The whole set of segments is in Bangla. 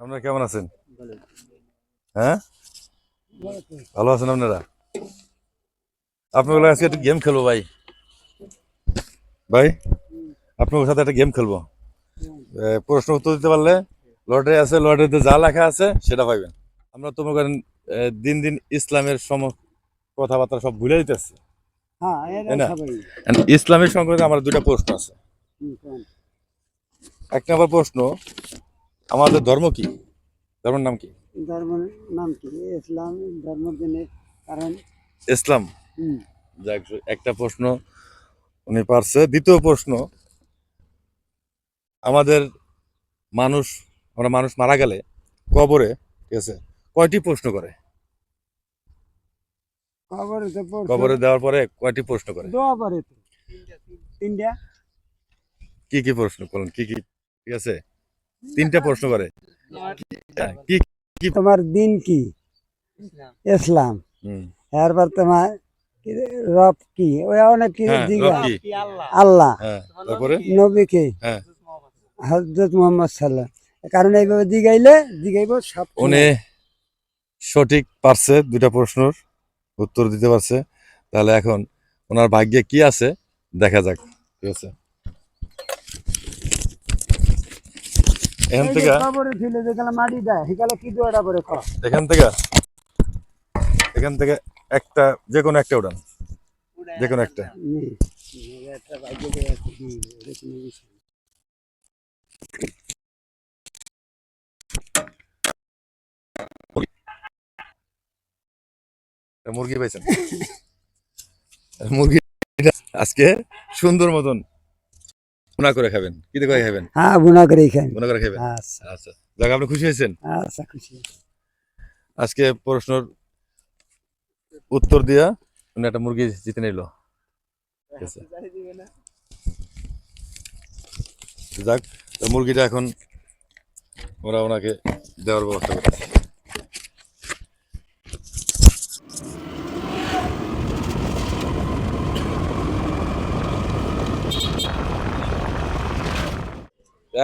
আপনারা কেমন আছেন? হ্যাঁ? ভালো আছেন আপনারা? আপনার আজকে একটা গেম খেলব ভাই। ভাই আপনার সাথে একটা গেম খেলব। প্রশ্ন উত্তর দিতে পারলে লটারি আছে লটারিতে যা লেখা আছে সেটা পাইবেন। আমরা তো করেন দিন দিন ইসলামের সম কথাবার্তা সব ভুলে দিতেছি হ্যাঁ ইসলামের সংক্রান্ত আমার দুটা প্রশ্ন আছে। এক নম্বর প্রশ্ন আমাদের ধর্ম কি? ধর্মের নাম কি? ধর্মের নাম কি? ইসলাম ধর্ম দিনে কারণ। ইসলাম? যাক একটা প্রশ্ন উনি পারছে। দ্বিতীয় প্রশ্ন আমাদের মানুষ আমরা মানুষ মারা গেলে কবরে ঠিক আছে কয়টি প্রশ্ন করে? কবরে দেওয়ার পরে কয়টি প্রশ্ন করে? দোয়া পরে তিনটা। কি কি প্রশ্ন করুন কি কি ঠিক আছে? তিনটা প্রশ্ন করে। হ্যাঁ, কি তোমার দিন কি? ইসলাম। হুম, এরপর তোমার রব কি? ওই অনেক কি হ্যাঁ, দিগা রব কি? আল্লাহ। হ্যাঁ তারপরে? নবী কে? হ্যাঁ। হজরত মোহাম্মদ সাল্লাহ কারণ এইভাবে দিগাইলে দিগাইব সব উনি সঠিক পারছে দুটা প্রশ্নর উত্তর দিতে পারছে। তাহলে এখন ওনার ভাগ্যে কি আছে দেখা যাক। ঠিক আছে? এখান থেকে। কবরে ছিলে যেখানে মাটি দেয় সেখানে কি দোয়াটা করে ক এখান থেকে। এখান থেকে একটা যে কোনো একটা উড়ান। যে কোনো। একটা। মুরগি পাইছেন। মুরগি আজকে সুন্দর মতন গুণা করে খাবেন? কি করে খাবেন? হ্যাঁ গুণা খান গুণা করে খাবেন? আচ্ছা। আচ্ছা। যাক আপনি খুশি হয়েছেন? আচ্ছা খুশি আজকে প্রশ্নর উত্তর দিয়া উনি একটা মুরগি জিতে নিল। যাক মুরগিটা এখন ওরা ওনাকে দেওয়ার ব্যবস্থা করছে।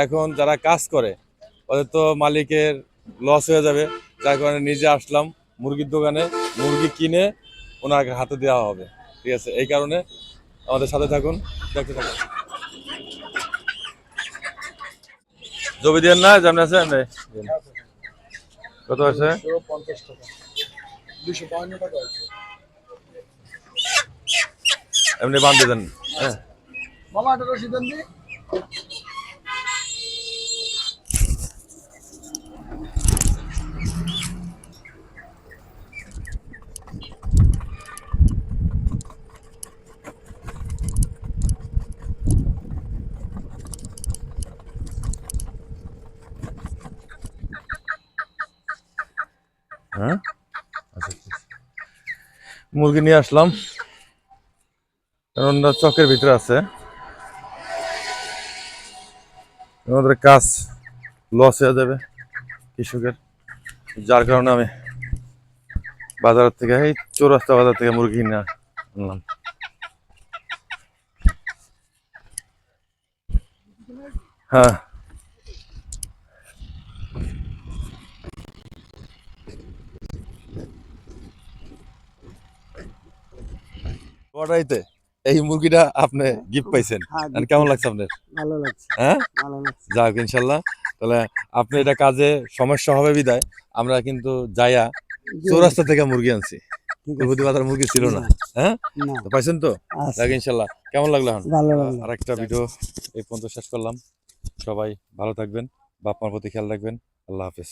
এখন যারা কাজ করে, ওদের তো মালিকের লস হয়ে যাবে। যার কারণে নিজে আসলাম মুরগির দোকানে, মুরগি কিনে ওনাকে হাতে দেওয়া হবে। ঠিক আছে? এই কারণে আমাদের সাথে থাকুন, দেখতে থাকুন। জমি দিয়ে না জামনে আছে। কত আছে? এমনি বান্ধে দেন। হ্যাঁ। হ্যাঁ? আচ্ছা মুরগি নিয়ে আসলাম। কারণ চকের ভিতরে আছে। আমাদের কাজ লস হয়ে যাবে কৃষকের, যার কারণে আমি বাজার থেকে, এই চৌরাস্তা বাজার থেকে মুরগি কিনে আনলাম। হ্যাঁ। লটারিতে এই মুরগিটা আপনি গিফট পাইছেন। হ্যাঁ, কেমন লাগছে আপনার? ভালো লাগছে। হ্যাঁ? ভালো লাগছে। যাক ইনশাল্লাহ। তাহলে আপনি এটা কাজে সমস্যা হবে বিদায়। আমরা কিন্তু যাইয়া চৌরাস্তা থেকে মুরগি আনছি। আছে। মুরগি ছিল না। হ্যাঁ? পাইছেন তো? যাক ইনশাল্লাহ। কেমন লাগল আর একটা ভিডিও এই পর্যন্ত শেষ করলাম। সবাই ভালো থাকবেন। বাপ মার প্রতি খেয়াল রাখবেন। আল্লাহ হাফেজ।